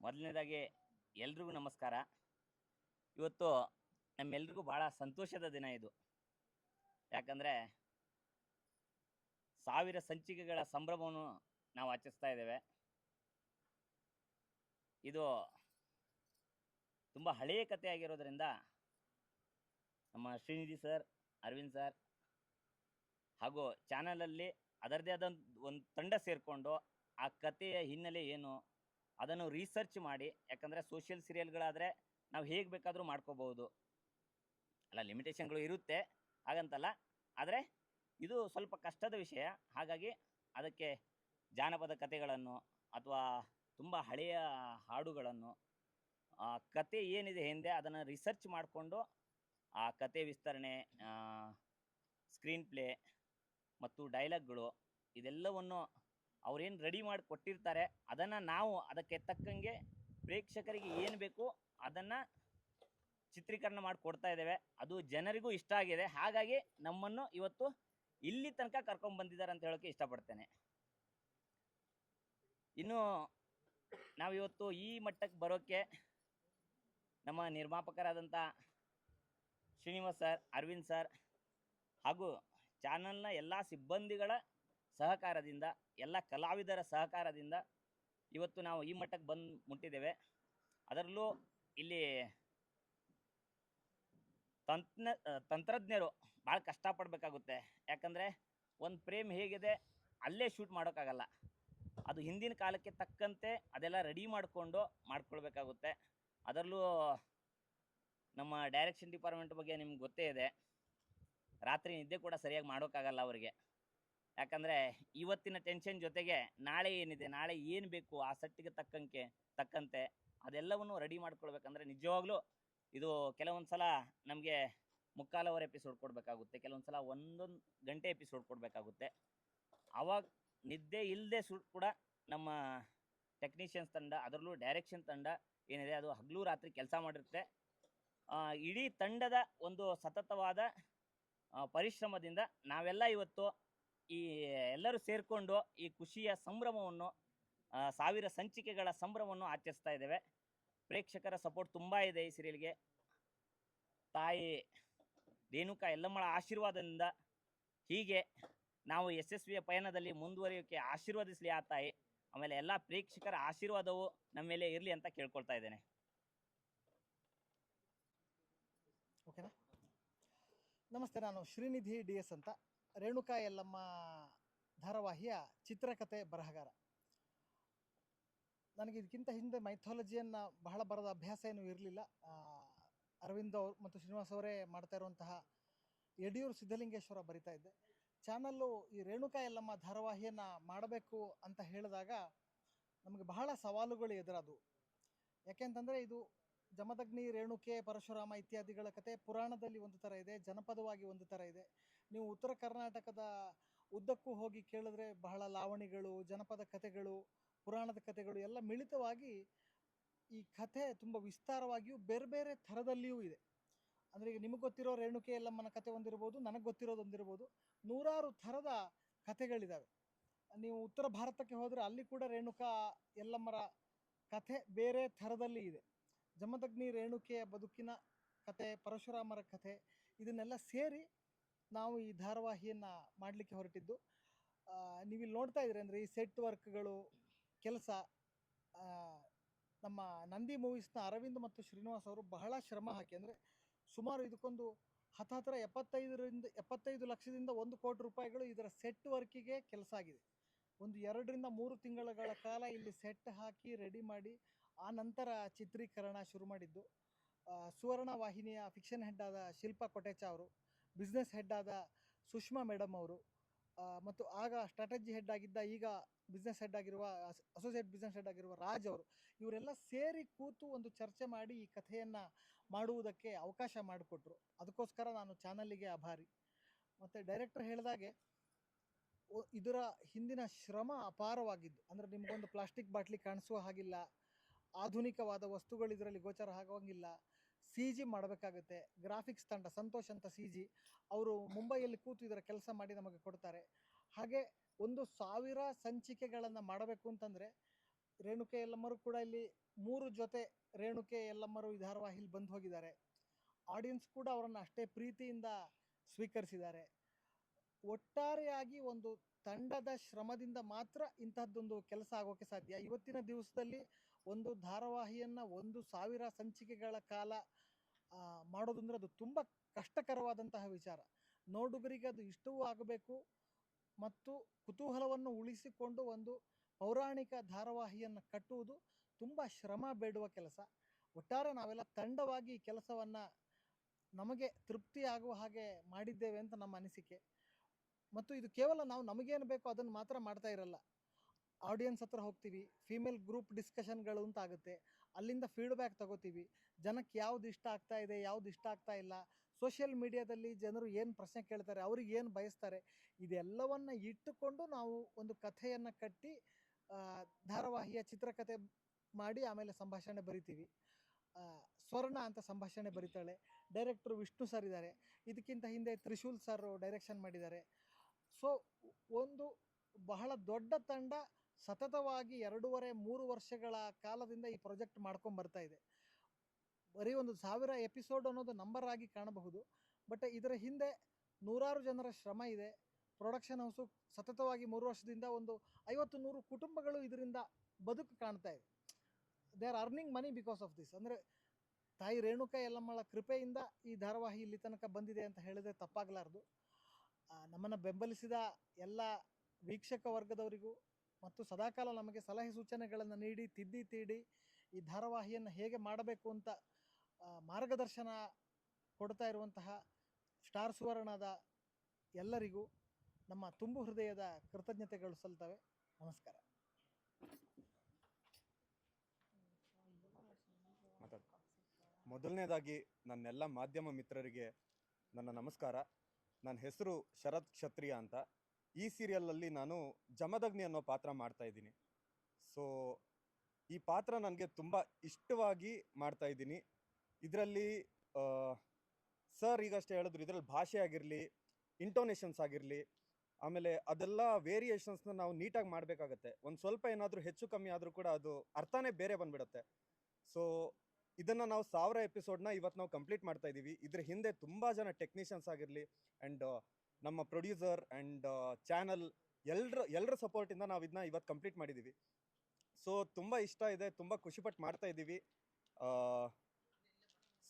ಮೊದಲನೇದಾಗಿ ಎಲ್ರಿಗೂ ನಮಸ್ಕಾರ. ಇವತ್ತು ನಮ್ಮೆಲ್ರಿಗೂ ಭಾಳ ಸಂತೋಷದ ದಿನ ಇದು. ಯಾಕಂದರೆ ಸಾವಿರ ಸಂಚಿಕೆಗಳ ಸಂಭ್ರಮವನ್ನು ನಾವು ಆಚರಿಸ್ತಾ ಇದ್ದೇವೆ. ಇದು ತುಂಬ ಹಳೆಯ ಕಥೆ ಆಗಿರೋದ್ರಿಂದ ನಮ್ಮ ಶ್ರೀನಿಧಿ ಸರ್, ಅರವಿಂದ್ ಸರ್ ಹಾಗೂ ಚಾನಲಲ್ಲಿ ಅದರದೇ ಆದ ಒಂದು ತಂಡ ಸೇರಿಕೊಂಡು ಆ ಕಥೆಯ ಹಿನ್ನೆಲೆ ಏನು ಅದನ್ನು ರಿಸರ್ಚ್ ಮಾಡಿ, ಯಾಕಂದರೆ ಸೋಷಿಯಲ್ ಸೀರಿಯಲ್ಗಳಾದರೆ ನಾವು ಹೇಗೆ ಬೇಕಾದರೂ ಮಾಡ್ಕೋಬಹುದು. ಅಲ್ಲ ಲಿಮಿಟೇಷನ್ಗಳು ಇರುತ್ತೆ, ಹಾಗಂತಲ್ಲ. ಆದರೆ ಇದು ಸ್ವಲ್ಪ ಕಷ್ಟದ ವಿಷಯ. ಹಾಗಾಗಿ ಅದಕ್ಕೆ ಜಾನಪದ ಕಥೆಗಳನ್ನು ಅಥವಾ ತುಂಬ ಹಳೆಯ ಹಾಡುಗಳನ್ನು, ಆ ಕತೆ ಏನಿದೆ ಹಿಂದೆ ಅದನ್ನು ರಿಸರ್ಚ್ ಮಾಡಿಕೊಂಡು ಆ ಕತೆ ವಿಸ್ತರಣೆ ಸ್ಕ್ರೀನ್ ಪ್ಲೇ ಮತ್ತು ಡೈಲಾಗ್ಗಳು ಇದೆಲ್ಲವನ್ನು ಅವ್ರೇನು ರೆಡಿ ಮಾಡಿ ಕೊಟ್ಟಿರ್ತಾರೆ, ಅದನ್ನು ನಾವು ಅದಕ್ಕೆ ತಕ್ಕಂಗೆ ಪ್ರೇಕ್ಷಕರಿಗೆ ಏನು ಬೇಕು ಅದನ್ನು ಚಿತ್ರೀಕರಣ ಮಾಡಿ ಕೊಡ್ತಾ ಇದ್ದೇವೆ. ಅದು ಜನರಿಗೂ ಇಷ್ಟ ಆಗಿದೆ. ಹಾಗಾಗಿ ನಮ್ಮನ್ನು ಇವತ್ತು ಇಲ್ಲಿ ತನಕ ಕರ್ಕೊಂಡು ಬಂದಿದ್ದಾರೆ ಅಂತ ಹೇಳೋಕ್ಕೆ ಇಷ್ಟಪಡ್ತೇನೆ. ಇನ್ನು ನಾವಿವತ್ತು ಈ ಮಟ್ಟಕ್ಕೆ ಬರೋಕ್ಕೆ ನಮ್ಮ ನಿರ್ಮಾಪಕರಾದಂಥ ಶ್ರೀನಿವಾಸ್ ಸರ್, ಅರವಿಂದ್ ಸರ್ ಹಾಗೂ ಚಾನಲ್ನ ಎಲ್ಲ ಸಿಬ್ಬಂದಿಗಳ ಸಹಕಾರದಿಂದ, ಎಲ್ಲ ಕಲಾವಿದರ ಸಹಕಾರದಿಂದ ಇವತ್ತು ನಾವು ಈ ಮಟ್ಟಕ್ಕೆ ಬಂದು ಮುಟ್ಟಿದ್ದೇವೆ. ಅದರಲ್ಲೂ ಇಲ್ಲಿ ತಂತ್ರ ತಂತ್ರಜ್ಞರು ಭಾಳ ಕಷ್ಟಪಡಬೇಕಾಗುತ್ತೆ. ಯಾಕಂದರೆ ಒಂದು ಫ್ರೇಮ್ ಹೇಗಿದೆ ಅಲ್ಲೇ ಶೂಟ್ ಮಾಡೋಕ್ಕಾಗಲ್ಲ. ಅದು ಹಿಂದಿನ ಕಾಲಕ್ಕೆ ತಕ್ಕಂತೆ ಅದೆಲ್ಲ ರೆಡಿ ಮಾಡಿಕೊಂಡು ಮಾಡ್ಕೊಳ್ಬೇಕಾಗುತ್ತೆ. ಅದರಲ್ಲೂ ನಮ್ಮ ಡೈರೆಕ್ಷನ್ ಡಿಪಾರ್ಟ್ಮೆಂಟ್ ಬಗ್ಗೆ ನಿಮ್ಗೆ ಗೊತ್ತೇ ಇದೆ. ರಾತ್ರಿ ನಿದ್ದೆ ಕೂಡ ಸರಿಯಾಗಿ ಮಾಡೋಕ್ಕಾಗಲ್ಲ ಅವರಿಗೆ. ಯಾಕಂದರೆ ಇವತ್ತಿನ ಟೆನ್ಷನ್ ಜೊತೆಗೆ ನಾಳೆ ಏನಿದೆ, ನಾಳೆ ಏನು ಬೇಕು ಆ ಸಟ್ಟಿಗೆ ತಕ್ಕಂಗೆ, ತಕ್ಕಂತೆ ಅದೆಲ್ಲವನ್ನು ರೆಡಿ ಮಾಡ್ಕೊಳ್ಬೇಕಂದ್ರೆ ನಿಜವಾಗ್ಲೂ ಇದು ಕೆಲವೊಂದು ಸಲ ನಮಗೆ ಮುಕ್ಕಾಲು ಅವರ್ ಎಪಿಸೋಡ್ ಕೊಡಬೇಕಾಗುತ್ತೆ ಕೆಲವೊಂದು ಸಲ ಒಂದೊಂದು ಗಂಟೆ ಎಪಿಸೋಡ್ ಕೊಡಬೇಕಾಗುತ್ತೆ. ಆವಾಗ ನಿದ್ದೆ ಇಲ್ಲದೆ ಸು ಕೂಡ ನಮ್ಮ ಟೆಕ್ನಿಷಿಯನ್ಸ್ ತಂಡ, ಅದರಲ್ಲೂ ಡೈರೆಕ್ಷನ್ ತಂಡ ಏನಿದೆ, ಅದು ಹಗಲು ರಾತ್ರಿ ಕೆಲಸ ಮಾಡಿರುತ್ತೆ. ಇಡೀ ತಂಡದ ಒಂದು ಸತತವಾದ ಪರಿಶ್ರಮದಿಂದ ನಾವೆಲ್ಲ ಇವತ್ತು ಈ ಎಲ್ಲರೂ ಸೇರಿಕೊಂಡು ಈ ಖುಷಿಯ ಸಂಭ್ರಮವನ್ನು ಸಾವಿರ ಸಂಚಿಕೆಗಳ ಸಂಭ್ರಮವನ್ನು ಆಚರಿಸ್ತಾ ಇದ್ದೇವೆ. ಪ್ರೇಕ್ಷಕರ ಸಪೋರ್ಟ್ ತುಂಬ ಇದೆ ಈ ಸೀರಿಯಲ್ಗೆ. ತಾಯಿ ರೇಣುಕಾ ಎಲ್ಲಮ್ಮಳ ಆಶೀರ್ವಾದದಿಂದ ಹೀಗೆ ನಾವು ಯಶಸ್ವಿಯ ಪಯಣದಲ್ಲಿ ಮುಂದುವರಿಯೋಕೆ ಆಶೀರ್ವದಿಸಲಿ ಆ ತಾಯಿ. ಆಮೇಲೆ ಎಲ್ಲ ಪ್ರೇಕ್ಷಕರ ಆಶೀರ್ವಾದವು ನಮ್ಮ ಮೇಲೆ ಇರಲಿ ಅಂತ ಕೇಳ್ಕೊಳ್ತಾ ಇದ್ದೇನೆ. ಓಕೆನಾ? ನಮಸ್ತೆ, ನಾನು ಶ್ರೀನಿಧಿ ಡಿ ಎಸ್ ಅಂತ. ರೇಣುಕಾ ಯಲ್ಲಮ್ಮ ಧಾರಾವಾಹಿಯ ಚಿತ್ರಕಥೆ ಬರಹಗಾರ. ನನಗೆ ಇದಕ್ಕಿಂತ ಹಿಂದೆ ಮೈಥಾಲಜಿಯನ್ನು ಬಹಳ ಬರದ ಅಭ್ಯಾಸ ಏನೂ ಇರಲಿಲ್ಲ. ಅರವಿಂದ್ ಅವರು ಮತ್ತು ಶ್ರೀನಿವಾಸ್ ಅವರೇ ಮಾಡ್ತಾ ಇರುವಂತಹ ಯಡಿಯೂರು ಸಿದ್ಧಲಿಂಗೇಶ್ವರ ಬರಿತಾ ಇದ್ದೆ. ಚಾನಲ್ಲು ಈ ರೇಣುಕಾ ಯಲ್ಲಮ್ಮ ಧಾರಾವಾಹಿಯನ್ನು ಮಾಡಬೇಕು ಅಂತ ಹೇಳಿದಾಗ ನಮಗೆ ಬಹಳ ಸವಾಲುಗಳು ಎದುರಾದವು. ಯಾಕೆಂತಂದರೆ ಇದು ಜಮದಗ್ನಿ, ರೇಣುಕೆ, ಪರಶುರಾಮ ಇತ್ಯಾದಿಗಳ ಕತೆ ಪುರಾಣದಲ್ಲಿ ಒಂದು ಥರ ಇದೆ, ಜನಪದವಾಗಿ ಒಂದು ಥರ ಇದೆ. ನೀವು ಉತ್ತರ ಕರ್ನಾಟಕದ ಉದ್ದಕ್ಕೂ ಹೋಗಿ ಕೇಳಿದ್ರೆ ಬಹಳ ಲಾವಣಿಗಳು, ಜನಪದ ಕಥೆಗಳು, ಪುರಾಣದ ಕಥೆಗಳು ಎಲ್ಲ ಮಿಳಿತವಾಗಿ ಈ ಕಥೆ ತುಂಬ ವಿಸ್ತಾರವಾಗಿಯೂ ಬೇರೆ ಬೇರೆ ಥರದಲ್ಲಿಯೂ ಇದೆ. ಅಂದರೆ ಈಗ ನಿಮಗೆ ಗೊತ್ತಿರೋ ರೇಣುಕೆ ಎಲ್ಲಮ್ಮನ ಕತೆ ಒಂದಿರ್ಬೋದು, ನನಗೆ ಗೊತ್ತಿರೋದು ಒಂದಿರ್ಬೋದು, ನೂರಾರು ಥರದ ಕಥೆಗಳಿದ್ದಾವೆ ನೀವು ಉತ್ತರ ಭಾರತಕ್ಕೆ ಹೋದರೆ ಅಲ್ಲಿ ಕೂಡ ರೇಣುಕಾ ಎಲ್ಲಮ್ಮರ ಕಥೆ ಬೇರೆ ಥರದಲ್ಲಿ ಇದೆ. ಜಮದಗ್ನಿ ರೇಣುಕೆಯ ಬದುಕಿನ ಕತೆ ಪರಶುರಾಮರ ಕಥೆ ಇದನ್ನೆಲ್ಲ ಸೇರಿ ನಾವು ಈ ಧಾರಾವಾಹಿಯನ್ನು ಮಾಡಲಿಕ್ಕೆ ಹೊರಟಿದ್ದು. ಆ, ನೀವಿಲ್ಲಿ ನೋಡ್ತಾ ಇದ್ದೀರಿ ಅಂದರೆ ಈ ಸೆಟ್ ವರ್ಕ್ಗಳು ಕೆಲಸ ನಮ್ಮ ನಂದಿ ಮೂವೀಸ್ನ ಅರವಿಂದ್ ಮತ್ತು ಶ್ರೀನಿವಾಸ್ ಅವರು ಬಹಳ ಶ್ರಮ ಹಾಕಿ ಅಂದರೆ ಸುಮಾರು ಇದಕ್ಕೊಂದು ಹತ್ತತ್ರ ಎಪ್ಪತ್ತೈದರಿಂದ ಎಪ್ಪತ್ತೈದು ಲಕ್ಷದಿಂದ ಒಂದು ಕೋಟಿ ರೂಪಾಯಿಗಳು ಇದರ ಸೆಟ್ ವರ್ಕಿಗೆ ಕೆಲಸ ಆಗಿದೆ. ಒಂದು ಎರಡರಿಂದ ಮೂರು ತಿಂಗಳುಗಳ ಕಾಲ ಇಲ್ಲಿ ಸೆಟ್ ಹಾಕಿ ರೆಡಿ ಮಾಡಿ ಆ ನಂತರ ಚಿತ್ರೀಕರಣ ಶುರು ಮಾಡಿದ್ದು. ಸುವರ್ಣ ವಾಹಿನಿಯ ಫಿಕ್ಷನ್ ಹೆಡ್ ಆದ ಶಿಲ್ಪಾ ಕೊಟೇಚ ಅವರು ಬಿಸ್ನೆಸ್ ಹೆಡ್ ಆದ ಸುಷ್ಮಾ ಮೇಡಮ್ ಅವರು ಮತ್ತು ಆಗ ಸ್ಟ್ರಾಟಜಿ ಹೆಡ್ ಆಗಿದ್ದ ಈಗ ಬಿಸ್ನೆಸ್ ಹೆಡ್ ಆಗಿರುವ ಅಸೋಸಿಯೇಟ್ ಬಿಸ್ನೆಸ್ ಹೆಡ್ ಆಗಿರುವ ರಾಜ್ ಅವರು, ಇವರೆಲ್ಲ ಸೇರಿ ಕೂತು ಒಂದು ಚರ್ಚೆ ಮಾಡಿ ಈ ಕಥೆಯನ್ನು ಮಾಡುವುದಕ್ಕೆ ಅವಕಾಶ ಮಾಡಿಕೊಟ್ರು. ಅದಕ್ಕೋಸ್ಕರ ನಾನು ಚಾನಲ್ಲಿಗೆ ಆಭಾರಿ ಮತ್ತು ಡೈರೆಕ್ಟರ್ ಹೇಳಿದಾಗೆ ಇದರ ಹಿಂದಿನ ಶ್ರಮ ಅಪಾರವಾಗಿದ್ದು. ಅಂದರೆ ನಿಮಗೊಂದು ಪ್ಲಾಸ್ಟಿಕ್ ಬಾಟ್ಲಿ ಕಾಣಿಸುವ ಹಾಗಿಲ್ಲ ಆಧುನಿಕವಾದ ವಸ್ತುಗಳು ಇದರಲ್ಲಿ ಗೋಚರ ಆಗೋಂಗಿಲ್ಲ. ಸಿ ಜಿ ಮಾಡಬೇಕಾಗುತ್ತೆ. ಗ್ರಾಫಿಕ್ಸ್ ತಂಡ ಸಂತೋಷ್ ಅಂತ ಸಿ ಜಿ ಅವರು ಮುಂಬೈಯಲ್ಲಿ ಕೂತು ಇದರ ಕೆಲಸ ಮಾಡಿ ನಮಗೆ ಕೊಡ್ತಾರೆ. ಹಾಗೆ ಒಂದು ಸಾವಿರ ಸಂಚಿಕೆಗಳನ್ನು ಮಾಡಬೇಕು ಅಂತಂದರೆ ರೇಣುಕೆ ಎಲ್ಲಮ್ಮರು ಕೂಡ ಇಲ್ಲಿ ಮೂರು ಜೊತೆ ರೇಣುಕೆ ಎಲ್ಲಮ್ಮರು ಈ ಧಾರಾವಾಹಿಲಿ ಬಂದು ಹೋಗಿದ್ದಾರೆ. ಆಡಿಯನ್ಸ್ ಕೂಡ ಅವರನ್ನು ಅಷ್ಟೇ ಪ್ರೀತಿಯಿಂದ ಸ್ವೀಕರಿಸಿದ್ದಾರೆ. ಒಟ್ಟಾರೆಯಾಗಿ ಒಂದು ತಂಡದ ಶ್ರಮದಿಂದ ಮಾತ್ರ ಇಂತಹದ್ದೊಂದು ಕೆಲಸ ಆಗೋಕ್ಕೆ ಸಾಧ್ಯ. ಇವತ್ತಿನ ದಿವಸದಲ್ಲಿ ಒಂದು ಧಾರಾವಾಹಿಯನ್ನು ಒಂದು ಸಾವಿರ ಸಂಚಿಕೆಗಳ ಕಾಲ ಮಾಡೋದಂದ್ರೆ ಮಾಡೋದು ಅದು ತುಂಬ ಕಷ್ಟಕರವಾದಂತಹ ವಿಚಾರ. ನೋಡುಗರಿಗೆ ಅದು ಇಷ್ಟವೂ ಆಗಬೇಕು ಮತ್ತು ಕುತೂಹಲವನ್ನು ಉಳಿಸಿಕೊಂಡು ಒಂದು ಪೌರಾಣಿಕ ಧಾರಾವಾಹಿಯನ್ನು ಕಟ್ಟುವುದು ತುಂಬ ಶ್ರಮ ಬೇಡುವ ಕೆಲಸ. ಒಟ್ಟಾರೆ ನಾವೆಲ್ಲ ತಂಡವಾಗಿ ಈ ಕೆಲಸವನ್ನು ನಮಗೆ ತೃಪ್ತಿ ಆಗುವ ಹಾಗೆ ಮಾಡಿದ್ದೇವೆ ಅಂತ ನಮ್ಮ ಅನಿಸಿಕೆ. ಮತ್ತು ಇದು ಕೇವಲ ನಾವು ನಮಗೇನು ಬೇಕೋ ಅದನ್ನು ಮಾತ್ರ ಮಾಡ್ತಾ ಇರಲ್ಲ. ಆಡಿಯನ್ಸ್ ಹತ್ರ ಹೋಗ್ತೀವಿ ಫೀಮೇಲ್ ಗ್ರೂಪ್ ಡಿಸ್ಕಷನ್ಗಳು ಅಂತ ಆಗುತ್ತೆ. ಅಲ್ಲಿಂದ ಫೀಡ್ಬ್ಯಾಕ್ ತಗೋತೀವಿ. ಜನಕ್ಕೆ ಯಾವ್ದು ಇಷ್ಟ ಆಗ್ತಾ ಇದೆ, ಯಾವ್ದು ಇಷ್ಟ ಆಗ್ತಾ ಇಲ್ಲ. ಸೋಷಿಯಲ್ ಮೀಡಿಯಾದಲ್ಲಿ ಜನರು ಏನು ಪ್ರಶ್ನೆ ಕೇಳ್ತಾರೆ, ಅವ್ರಿಗೆ ಏನು ಬಯಸ್ತಾರೆ, ಇದೆಲ್ಲವನ್ನು ಇಟ್ಟುಕೊಂಡು ನಾವು ಒಂದು ಕಥೆಯನ್ನು ಕಟ್ಟಿ ಧಾರಾವಾಹಿಯ ಚಿತ್ರಕಥೆ ಮಾಡಿ ಆಮೇಲೆ ಸಂಭಾಷಣೆ ಬರಿತೀವಿ. ಸ್ವರ್ಣ ಅಂತ ಸಂಭಾಷಣೆ ಬರೀತಾಳೆ. ಡೈರೆಕ್ಟ್ರು ವಿಷ್ಣು ಸರ್ ಇದ್ದಾರೆ. ಇದಕ್ಕಿಂತ ಹಿಂದೆ ತ್ರಿಶೂಲ್ ಸರ್ ಡೈರೆಕ್ಷನ್ ಮಾಡಿದ್ದಾರೆ. ಸೊ ಒಂದು ಬಹಳ ದೊಡ್ಡ ತಂಡ ಸತತವಾಗಿ ಎರಡೂವರೆ, ಮೂರು ವರ್ಷಗಳ ಕಾಲದಿಂದ ಈ ಪ್ರಾಜೆಕ್ಟ್ ಮಾಡ್ಕೊಂಡು ಬರ್ತಾ ಇದೆ. ಬರೀ ಒಂದು ಸಾವಿರ ಎಪಿಸೋಡ್ ಅನ್ನೋದು ನಂಬರ್ ಆಗಿ ಕಾಣಬಹುದು. ಬಟ್ ಇದರ ಹಿಂದೆ ನೂರಾರು ಜನರ ಶ್ರಮ ಇದೆ. ಪ್ರೊಡಕ್ಷನ್ ಹೌಸು ಸತತವಾಗಿ ಮೂರು ವರ್ಷದಿಂದ ಒಂದು ಐವತ್ತು ನೂರು ಕುಟುಂಬಗಳು ಇದರಿಂದ ಬದುಕು ಕಾಣ್ತಾ ಇದೆ. They are earning money because of this ಅಂದರೆ ತಾಯಿ ರೇಣುಕ ಯಲ್ಲಮ್ಮಳ ಕೃಪೆಯಿಂದ ಈ ಧಾರಾವಾಹಿ ಇಲ್ಲಿ ತನಕ ಬಂದಿದೆ ಅಂತ ಹೇಳಿದ್ರೆ ತಪ್ಪಾಗಲಾರ್ದು. ನಮ್ಮನ್ನು ಬೆಂಬಲಿಸಿದ ಎಲ್ಲ ವೀಕ್ಷಕ ವರ್ಗದವರಿಗೂ ಮತ್ತು ಸದಾಕಾಲ ನಮಗೆ ಸಲಹೆ ಸೂಚನೆಗಳನ್ನು ನೀಡಿ, ತಿದ್ದಿ ತೀಡಿ ಈ ಧಾರಾವಾಹಿಯನ್ನು ಹೇಗೆ ಮಾಡಬೇಕು ಅಂತ ಮಾರ್ಗದರ್ಶನ ಕೊಡ್ತಾ ಇರುವಂತಹ ಸ್ಟಾರ್ ಸುವರ್ಣದ ಎಲ್ಲರಿಗೂ ನಮ್ಮ ತುಂಬು ಹೃದಯದ ಕೃತಜ್ಞತೆಗಳು ಸಲ್ತವೆ ನಮಸ್ಕಾರ. ಮೊದಲನೇದಾಗಿ ನನ್ನೆಲ್ಲ ಮಾಧ್ಯಮ ಮಿತ್ರರಿಗೆ ನನ್ನ ನಮಸ್ಕಾರ. ನನ್ನ ಹೆಸರು ಶರತ್ ಕ್ಷತ್ರಿಯ ಅಂತ. ಈ ಸೀರಿಯಲಲ್ಲಿ ನಾನು ಜಮದಗ್ನಿ ಅನ್ನೋ ಪಾತ್ರ ಮಾಡ್ತಾ ಇದ್ದೀನಿ. ಸೊ ಈ ಪಾತ್ರ ನನಗೆ ತುಂಬ ಇಷ್ಟವಾಗಿ ಮಾಡ್ತಾ ಇದ್ದೀನಿ. ಇದರಲ್ಲಿ ಸರ್ ಈಗಷ್ಟೇ ಹೇಳಿದ್ರು, ಇದರಲ್ಲಿ ಭಾಷೆ ಆಗಿರಲಿ ಇಂಟೋನೇಷನ್ಸ್ ಆಗಿರಲಿ, ಆಮೇಲೆ ಅದೆಲ್ಲ ವೇರಿಯೇಷನ್ಸ್ನ ನಾವು ನೀಟಾಗಿ ಮಾಡಬೇಕಾಗತ್ತೆ. ಒಂದು ಸ್ವಲ್ಪ ಏನಾದರೂ ಹೆಚ್ಚು ಕಮ್ಮಿ ಆದರೂ ಕೂಡ ಅದು ಅರ್ಥನೇ ಬೇರೆ ಬಂದ್ಬಿಡುತ್ತೆ. ಸೊ ಇದನ್ನು ನಾವು ಸಾವಿರ ಎಪಿಸೋಡ್ನ ಇವತ್ತು ನಾವು ಕಂಪ್ಲೀಟ್ ಮಾಡ್ತಾ ಇದ್ದೀವಿ ಇದ್ರ ಹಿಂದೆ ತುಂಬ ಜನ ಟೆಕ್ನಿಷಿಯನ್ಸ್ ಆಗಿರಲಿ ಆ್ಯಂಡ್ ನಮ್ಮ ಪ್ರೊಡ್ಯೂಸರ್ ಆ್ಯಂಡ್ ಚಾನಲ್ ಎಲ್ಲರ ಎಲ್ಲರ ಸಪೋರ್ಟಿಂದ ನಾವು ಇದನ್ನ ಇವತ್ತು ಕಂಪ್ಲೀಟ್ ಮಾಡಿದ್ದೀವಿ ಸೊ ತುಂಬ ಇಷ್ಟ ಇದೆ, ತುಂಬ ಖುಷಿಪಟ್ಟು ಮಾಡ್ತಾ ಇದ್ದೀವಿ.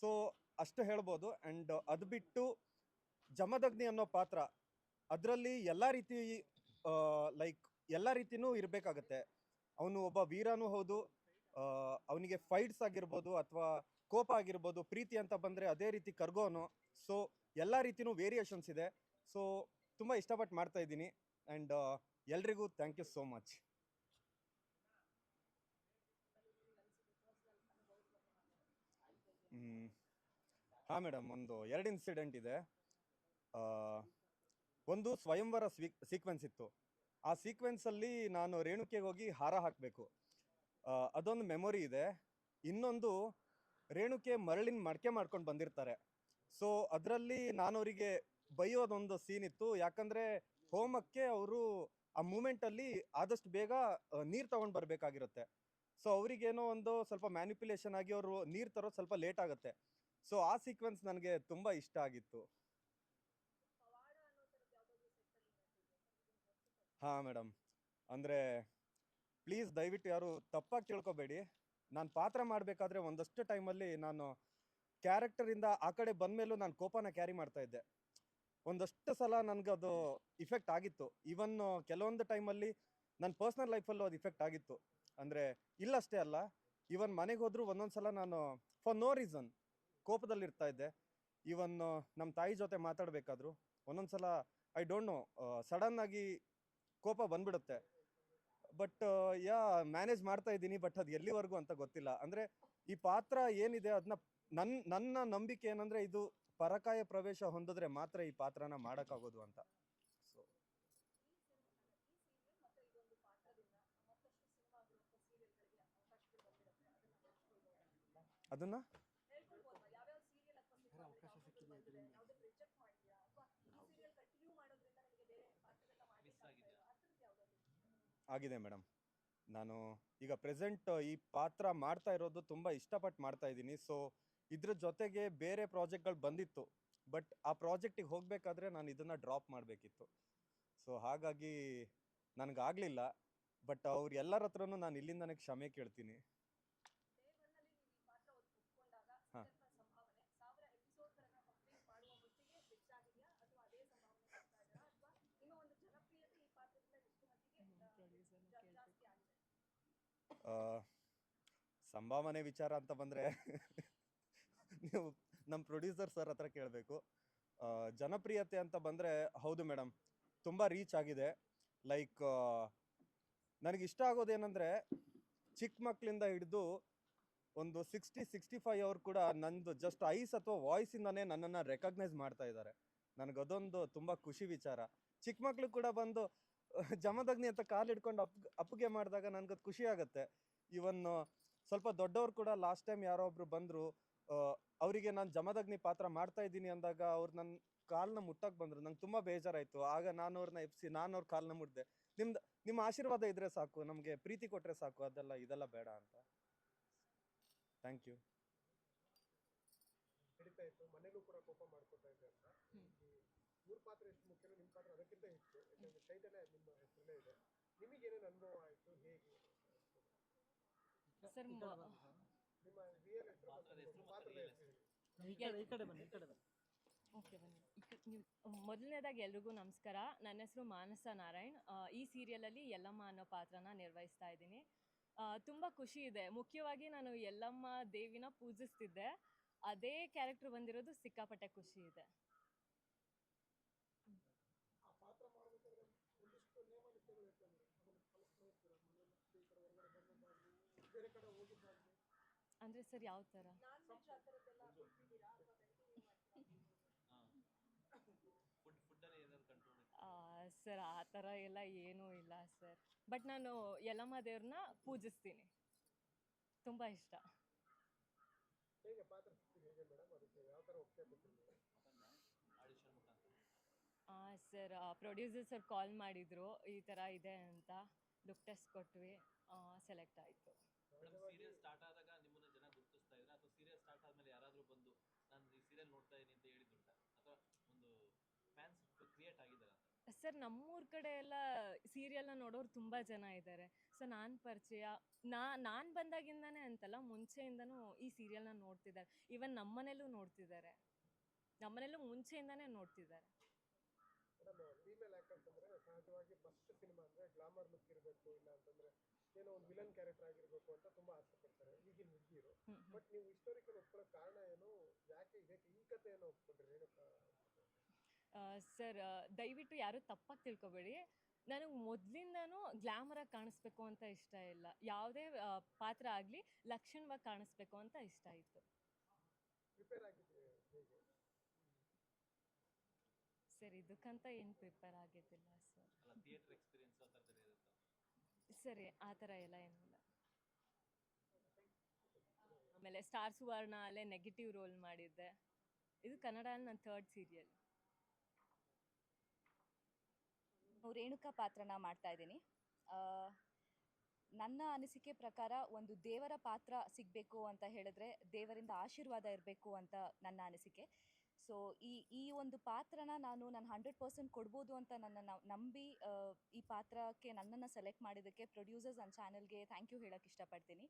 ಸೊ ಅಷ್ಟು ಹೇಳ್ಬೋದು. ಆ್ಯಂಡ್ ಅದು ಬಿಟ್ಟು ಜಮದಗ್ನಿ ಅನ್ನೋ ಪಾತ್ರ, ಅದರಲ್ಲಿ ಎಲ್ಲ ರೀತಿ ಲೈಕ್ ಎಲ್ಲ ರೀತಿನೂ ಇರಬೇಕಾಗತ್ತೆ. ಅವನು ಒಬ್ಬ ವೀರನೂ ಹೌದು ಅವನಿಗೆ ಫೈಟ್ಸ್ ಆಗಿರ್ಬೋದು ಅಥವಾ ಕೋಪ ಆಗಿರ್ಬೋದು, ಪ್ರೀತಿ ಅಂತ ಬಂದರೆ ಅದೇ ರೀತಿ ಕರ್ಗೋನು. ಸೊ ಎಲ್ಲ ರೀತಿನೂ ವೇರಿಯೇಷನ್ಸ್ ಇದೆ. ಸೊ ತುಂಬ ಇಷ್ಟಪಟ್ಟು ಮಾಡ್ತಾ ಇದ್ದೀನಿ. ಆ್ಯಂಡ್ ಎಲ್ರಿಗೂ ಥ್ಯಾಂಕ್ ಯು ಸೋ ಮಚ್ ಹಾಂ ಮೇಡಮ್ ಒಂದು ಎರಡು ಇನ್ಸಿಡೆಂಟ್ ಇದೆ. ಒಂದು ಸ್ವಯಂವರ ಸ್ವೀ ಸೀಕ್ವೆನ್ಸ್ ಇತ್ತು. ಆ ಸೀಕ್ವೆನ್ಸಲ್ಲಿ ನಾನು ರೇಣುಕೆಗೆ ಹೋಗಿ ಹಾರ ಹಾಕಬೇಕು. ಅದೊಂದು ಮೆಮೊರಿ ಇದೆ. ಇನ್ನೊಂದು ರೇಣುಕೆ ಮರಳಿನ ಮಡಕೆ ಮಾಡ್ಕೊಂಡು ಬಂದಿರ್ತಾರೆ. ಸೊ ಅದರಲ್ಲಿ ನಾನು ಅವರಿಗೆ ಬೈಯೋದೊಂದು ಸೀನ್ ಇತ್ತು. ಯಾಕಂದರೆ ಹೋಮಕ್ಕೆ ಅವರು ಆ ಮೂಮೆಂಟಲ್ಲಿ ಆದಷ್ಟು ಬೇಗ ನೀರು ತಗೊಂಡು ಬರಬೇಕಾಗಿರುತ್ತೆ. ಸೊ ಅವರಿಗೇನೋ ಒಂದು ಸ್ವಲ್ಪ ಮ್ಯಾನಿಪ್ಯುಲೇಷನ್ ಆಗಿ ಅವರು ನೀರು ತರೋದು ಸ್ವಲ್ಪ ಲೇಟ್ ಆಗುತ್ತೆ. ಸೊ ಆ ಸೀಕ್ವೆನ್ಸ್ ನನಗೆ ತುಂಬ ಇಷ್ಟ ಆಗಿತ್ತು. ಹಾಂ ಮೇಡಮ್ ಅಂದರೆ ಪ್ಲೀಸ್ ದಯವಿಟ್ಟು ಯಾರು ತಪ್ಪಾಗಿ ತಿಳ್ಕೊಬೇಡಿ. ನಾನು ಪಾತ್ರ ಮಾಡಬೇಕಾದ್ರೆ ಒಂದಷ್ಟು ಟೈಮಲ್ಲಿ ನಾನು ಕ್ಯಾರೆಕ್ಟರಿಂದ ಆ ಕಡೆ ಬಂದಮೇಲೂ ನಾನು ಕೋಪನ ಕ್ಯಾರಿ ಮಾಡ್ತಾ ಇದ್ದೆ. ಒಂದಷ್ಟು ಸಲ ನನಗೆ ಅದು ಇಫೆಕ್ಟ್ ಆಗಿತ್ತು. ಈವನ್ ಕೆಲವೊಂದು ಟೈಮಲ್ಲಿ ನನ್ನ ಪರ್ಸ್ನಲ್ ಲೈಫಲ್ಲೂ ಅದು ಇಫೆಕ್ಟ್ ಆಗಿತ್ತು. ಅಂದರೆ ಇಲ್ಲಷ್ಟೇ ಅಲ್ಲ ಇವನ್ ಮನೆಗೆ ಹೋದರೂ ಒಂದೊಂದು ಸಲ ನಾನು ಫಾರ್ ನೋ ರೀಸನ್ ಕೋಪದಲ್ಲಿ ಇರ್ತಾ ಇದ್ದೆ. ಇವನ್ ನಮ್ಮ ತಾಯಿ ಜೊತೆ ಮಾತಾಡಬೇಕಾದ್ರು, ಒಂದೊಂದು ಸಲ ಐ ಡೋಂಟ್ ನೋ ಸಡನ್ ಆಗಿ ಕೋಪ ಬಂದ್ಬಿಡುತ್ತೆ. ಬಟ್ ಯಾ ಮ್ಯಾನೇಜ್ ಮಾಡ್ತಾ ಇದ್ದೀನಿ ಬಟ್ ಅದು ಎಲ್ಲಿವರೆಗೂ ಅಂತ ಗೊತ್ತಿಲ್ಲ. ಅಂದರೆ ಈ ಪಾತ್ರ ಏನಿದೆ ಅದನ್ನ ನನ್ನ ನನ್ನ ನಂಬಿಕೆ ಏನಂದರೆ ಇದು ಪರಕಾಯ ಪ್ರವೇಶ ಹೊಂದಿದ್ರೆ ಮಾತ್ರ ಈ ಪಾತ್ರನ ಮಾಡೋಕ್ಕಾಗೋದು ಅಂತ. ಸೊ ಅದನ್ನ? ಆಗಿದೆ ಮೇಡಮ್ ನಾನು ಈಗ ಪ್ರೆಸೆಂಟ್ ಈ ಪಾತ್ರ ಮಾಡ್ತಾ ಇರೋದು ತುಂಬ ಇಷ್ಟಪಟ್ಟು ಮಾಡ್ತಾ ಇದ್ದೀನಿ. ಸೊ ಇದ್ರ ಜೊತೆಗೆ ಬೇರೆ ಪ್ರಾಜೆಕ್ಟ್ಗಳು ಬಂದಿತ್ತು. ಬಟ್ ಆ ಪ್ರಾಜೆಕ್ಟಿಗೆ ಹೋಗಬೇಕಾದ್ರೆ ನಾನು ಇದನ್ನು ಡ್ರಾಪ್ ಮಾಡಬೇಕಿತ್ತು. ಸೊ, ಹಾಗಾಗಿ ನನಗಾಗಲಿಲ್ಲ. ಬಟ್ ಅವ್ರು ಎಲ್ಲರ ಹತ್ರನೂ ನಾನು ಇಲ್ಲಿಂದನೇ ಕ್ಷಮೆ ಕೇಳ್ತೀನಿ. ಹಾಂ. ಸಂಭಾವನೆ ವಿಚಾರ ಅಂತ ಬಂದರೆ ನೀವು ನಮ್ಮ ಪ್ರೊಡ್ಯೂಸರ್ ಸರ್ ಹತ್ರ ಕೇಳಬೇಕು. ಜನಪ್ರಿಯತೆ ಅಂತ ಬಂದರೆ ಹೌದು ಮೇಡಮ್ ತುಂಬ ರೀಚ್ ಆಗಿದೆ. ಲೈಕ್ ನನಗೆ ಇಷ್ಟ ಆಗೋದೇನೆಂದರೆ ಚಿಕ್ಕ ಮಕ್ಕಳಿಂದ ಹಿಡಿದು ಒಂದು ಸಿಕ್ಸ್ಟಿ ಸಿಕ್ಸ್ಟಿ ಫೈವ್ ಅವ್ರು ಕೂಡ ನಂದು ಜಸ್ಟ್ ಐಸ್ ಅಥವಾ ವಾಯ್ಸಿಂದನೇ ನನ್ನನ್ನು ರೆಕಗ್ನೈಸ್ ಮಾಡ್ತಾ ಇದ್ದಾರೆ ನನಗದೊಂದು ತುಂಬ ಖುಷಿ ವಿಚಾರ. ಚಿಕ್ಕ ಮಕ್ಳು ಕೂಡ ಬಂದು ಜಮದಗ್ನಿ ಅಂತ ಕಾಲು ಹಿಡ್ಕೊಂಡು ಅಪ್, ಅಪ್ಪಗೆ ಮಾಡಿದಾಗ ನನಗದು ಖುಷಿ ಆಗುತ್ತೆ. ಇವನ್ ಸ್ವಲ್ಪ ದೊಡ್ಡವ್ರು ಕೂಡ ಲಾಸ್ಟ್ ಟೈಮ್ ಯಾರೋ ಒಬ್ರು ಬಂದರು ಅವರಿಗೆ ನಾನು ಜಮದಗ್ನಿ ಪಾತ್ರ ಮಾಡ್ತಾ ಇದ್ದೀನಿ ಅಂದಾಗ ಅವ್ರು ನನ್ನ ಕಾಲನ್ನ ಮುಟ್ಟಕ್ಕೆ ಬಂದರು. ನಂಗೆ ತುಂಬ ಬೇಜಾರಾಯಿತು. ಆಗ ನಾನು ಅವ್ರನ್ನ ಎಪ್ಸಿ ನಾನು ಅವ್ರ ಕಾಲನ್ನ ಮುಟ್ಟಿದೆ ನಿಮ್ದು ನಿಮ್ಮ ಆಶೀರ್ವಾದ ಇದ್ರೆ ಸಾಕು. ನಮಗೆ ಪ್ರೀತಿ ಕೊಟ್ಟರೆ ಸಾಕು. ಅದೆಲ್ಲ ಇದೆಲ್ಲ ಬೇಡ ಅಂತ. ಥ್ಯಾಂಕ್ ಯು ಸರ್ ಮೊದಲನೇದಾಗಿ ಎಲ್ರಿಗೂ ನಮಸ್ಕಾರ. ನನ್ನ ಹೆಸರು ಮಾನಸ ನಾರಾಯಣ್. ಈ ಸೀರಿಯಲಲ್ಲಿ ಯಲ್ಲಮ್ಮ ಅನ್ನೋ ಪಾತ್ರನ ನಿರ್ವಹಿಸ್ತಾ ಇದ್ದೀನಿ. ತುಂಬ ಖುಷಿ ಇದೆ. ಮುಖ್ಯವಾಗಿ ನಾನು ಯಲ್ಲಮ್ಮ ದೇವಿನ ಪೂಜಿಸ್ತಿದ್ದೆ. ಅದೇ ಕ್ಯಾರೆಕ್ಟರ್ ಬಂದಿರೋದು ಸಿಕ್ಕಾಪಟ್ಟೆ ಖುಷಿ ಇದೆ ಆ ಪಾತ್ರ ಮಾಡ್ಬೇಕಾದ್ರೆ ಒಂದಿಷ್ಟು ನಿಯಮ ನಿಷ್ಠೆಗಳು ಇರ್ತವೆ ಅದನ್ನು ಪಾಲಿಸ್ತಾ ಇರ್ತೀರಾ ಮನೆಯಲ್ಲಿ ಈ ಕಡೆ ಹೊರಗಡೆ ಬಂದಿದ್ದಾಗಲಿ ಬೇರೆ ಕಡೆ ಹೋಗಿದ್ದಾಗಲಿ ಅಂದರೆ ಸರ್ ಯಾವ ಥರ ಸರ್ ಆ ಥರ ಎಲ್ಲ ಏನೂ ಇಲ್ಲ ಸರ್. ಬಟ್ ನಾನು ಯಲಮ್ಮ ದೇವ್ರನ್ನ ಪೂಜಿಸ್ತೀನಿ. ತುಂಬ ಇಷ್ಟ. ಹಾಂ ಸರ್ ಪ್ರೊಡ್ಯೂಸರ್ ಸರ್ ಕಾಲ್ ಮಾಡಿದರು. ಈ ಥರ ಇದೆ ಅಂತ. ಲುಕ್ ಟೆಸ್ಟ್ ಕೊಟ್ವಿ ಸೆಲೆಕ್ಟ್ ಆಯಿತು. ಸ್ಟಾರ್ಟ್ ಆದಾಗ ನಿಮ್ಮನ್ನ ಜನ ಗುರುತಿಸ್ತಾ ಇದ್ರೆ ಅಥವಾ ಸೀರಿಯಲ್ ಸ್ಟಾರ್ಟ್ ಆದ್ಮೇಲೆ ಯಾರಾದರೂ ಬಂದು ನಾನು ಈ ಸೀರಿಯಲ್ ನೋಡ್ತಾ ಇದೀನಿ ಅಂತ ಹೇಳಿದ್ದುಂಟ ಅಥವಾ ಒಂದು ಫ್ಯಾನ್ಸ್ ಕ್ರಿಯೇಟ್ ಆಗಿದ್ದಾರೆ? ಅಂತ ಸರ್ ನಮ್ಮೂರ ಕಡೆ ಎಲ್ಲ ಸೀರಿಯಲ್ನ ನೋಡೋರು ತುಂಬ ಜನ ಇದ್ದಾರೆ. ಸೊ ನಾನು ಪರಿಚಯ ನಾ ನಾನು ಬಂದಾಗಿಂದನೇ ಅಂತಲ್ಲ ಮುಂಚೆಯಿಂದನೂ ಈ ಸೀರಿಯಲ್ನ ನೋಡ್ತಿದ್ದಾರೆ. ಈವನ್ ನಮ್ಮನೇಲೂ ನೋಡ್ತಿದ್ದಾರೆ. ನಮ್ಮನೇಲೂ ಮುಂಚೆಯಿಂದನೇ ನೋಡ್ತಿದ್ದಾರೆ. ಮೇಡಮ್ ಫೀಮೇಲ್ ಆ್ಯಕ್ಟರ್ಸ್ ಅಂದರೆ ಸಹಜವಾಗಿ ಫಸ್ಟ್ ಸಿನಿಮಾ ಅಂದ್ರೆ ಗ್ಲಾಮರ್ ಲುಕ್ ಇರಬೇಕು ಇಲ್ಲ ಅಂತಂದರೆ ಏನೋ ಒಂದು ವಿಲನ್ ಕ್ಯಾರೆಕ್ಟರ್ ಆಗಿರ್ಬೇಕು ಅಂತ ತುಂಬಾ ಆಸೆ ಪಡ್ತಾರೆ ಈಗಿನ ಹುಡುಗಿರು. ಬಟ್ ನೀವು ಹಿಸ್ಟೋರಿಕಲ್ ಒಪ್ಕೊಳ್ಳೋ ಕಾರಣ ಏನು? ಯಾಕೆ ಇದಕ್ಕೆ ಈ ಕಥೆಯನ್ನು ಒಪ್ಕೊಂಡ್ರಿ? ಏನು ಸರ್ ದಯವಿಟ್ಟು ಯಾರು ತಪ್ಪಾಗಿ ತಿಳ್ಕೊಬೇಡಿ. ನನಗೆ ಮೊದಲಿಂದನೂ ಗ್ಲ್ಯಾಮರಾಗಿ ಕಾಣಿಸ್ಬೇಕು ಅಂತ ಇಷ್ಟ ಇಲ್ಲ. ಯಾವುದೇ ಪಾತ್ರ ಆಗಲಿ ಲಕ್ಷಣವಾಗಿ ಕಾಣಿಸ್ಬೇಕು ಅಂತ ಇಷ್ಟ ಇತ್ತು ಸರ್ ಇದಕ್ಕಂತ ಏನು ಪ್ರಿಪೇರ್ ಆಗಿದ್ದಿಲ್ಲ ಸರ್. ಅಲ್ಲ ಥಿಯೇಟರ್ ಎಕ್ಸ್ಪೀರಿಯನ್ಸ್ ಸರಿ, ಆ ಥರ ಎಲ್ಲ ಏನಿಲ್ಲ. ಆಮೇಲೆ ಸ್ಟಾರ್ ಸುವರ್ಣ ಅಲ್ಲೇ ನೆಗೆಟಿವ್ ರೋಲ್ ಮಾಡಿದ್ದೆ. ಇದು ಕನ್ನಡ ನನ್ನ ಥರ್ಡ್ ಸೀರಿಯಲ್ ರೇಣುಕಾ ಪಾತ್ರನ ಮಾಡ್ತಾ ಇದ್ದೀನಿ. ನನ್ನ ಅನಿಸಿಕೆ ಪ್ರಕಾರ ಒಂದು ದೇವರ ಪಾತ್ರ ಸಿಗಬೇಕು ಅಂತ ಹೇಳಿದ್ರೆ ದೇವರಿಂದ ಆಶೀರ್ವಾದ ಇರಬೇಕು ಅಂತ ನನ್ನ ಅನಿಸಿಕೆ. ಸೊ ಈ ಈ ಒಂದು ಪಾತ್ರನ ನಾನು ನಾನು ಹಂಡ್ರೆಡ್ ಪರ್ಸೆಂಟ್ ಕೊಡ್ಬೋದು ಅಂತ ನನ್ನ ನಂಬಿ ಈ ಪಾತ್ರಕ್ಕೆ ನನ್ನನ್ನು ಸೆಲೆಕ್ಟ್ ಮಾಡಿದ್ದಕ್ಕೆ ಪ್ರೊಡ್ಯೂಸರ್ಸ್ ನನ್ನ ಚಾನಲ್ಗೆ ಥ್ಯಾಂಕ್ ಯು ಹೇಳೋಕ್ಕೆ ಇಷ್ಟಪಡ್ತೀನಿ.